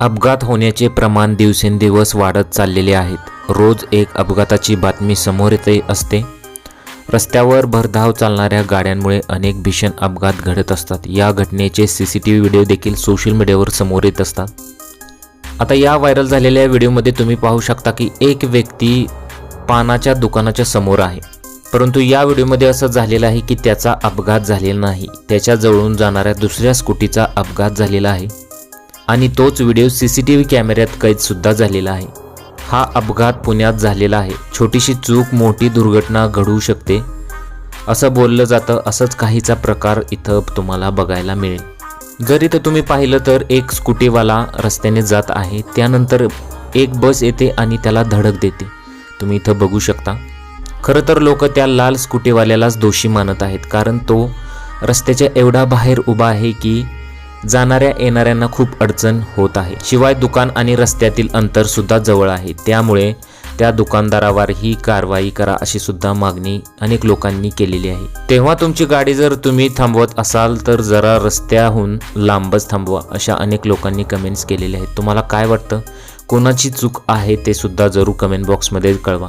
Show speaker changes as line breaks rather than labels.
अपघात होण्याचे प्रमाण दिवसेंदिवस वाढत चाललेले आहेत. रोज एक अपघाताची बातमी समोर येते असते. रस्त्यावर भरधाव चालणाऱ्या गाड्यांमुळे अनेक भीषण अपघात घडत असतात. या घटनेचे C C T V video देखील सोशल मीडियावर समोर येत असतात. आता या व्हायरल झालेल्या व्हिडिओमध्ये तुम्ही पाहू शकता की एक व्यक्ती पानाच्या दुकानाच्या समोर आहे. परंतु या व्हिडिओमध्ये असं झालेलं आहे की त्याचा अपघात झालेला नाही. त्याच्या जवळून जाणाऱ्या दुसऱ्या स्कूटीचा अपघात झालेला आहे. आणि तोच video C C T V कॅमेऱ्यात कैदसुद्धा झालेला आहे. हा अपघात पुण्यात झालेला आहे. छोटीशी चूक मोठी दुर्घटना घडू शकते. असं बोललं जातं असंच काहीचा प्रकार इथं तुम्हाला बघायला मिळेल. जर इथं तुम्ही पाहिलं तर एक स्कूटीवाला रस्त्याने जात आहे. त्यानंतर एक बस येते आणि त्याला धडक देते. तुम्ही इथं बघू शकता. खरं तर लोक त्या लाल स्कूटीवाल्यालाच दोषी मानत आहेत. कारण तो रस्त्याच्या एवढा बाहेर उभा आहे की जाणाऱ्या येणाऱ्यांना खूप अडचण होत आहे. शिवाय दुकान आणि रस्त्यातील अंतर सुद्धा जवळ आहे. त्यामुळे त्या दुकानदारावर ही कारवाई करा अशी सुद्धा मागणी अनेक लोकांनी केलेली आहे. तेव्हा तुमची गाडी जर तुम्ही थांबवत असाल तर जरा रस्त्याहून लांबच थांबवा अशा अनेक लोकांनी कमेंट्स केलेले आहेत. तुम्हाला काय वाटतं? कोणाची चूक आहे ते सुद्धा जरूर कमेंट बॉक्समध्ये कळवा.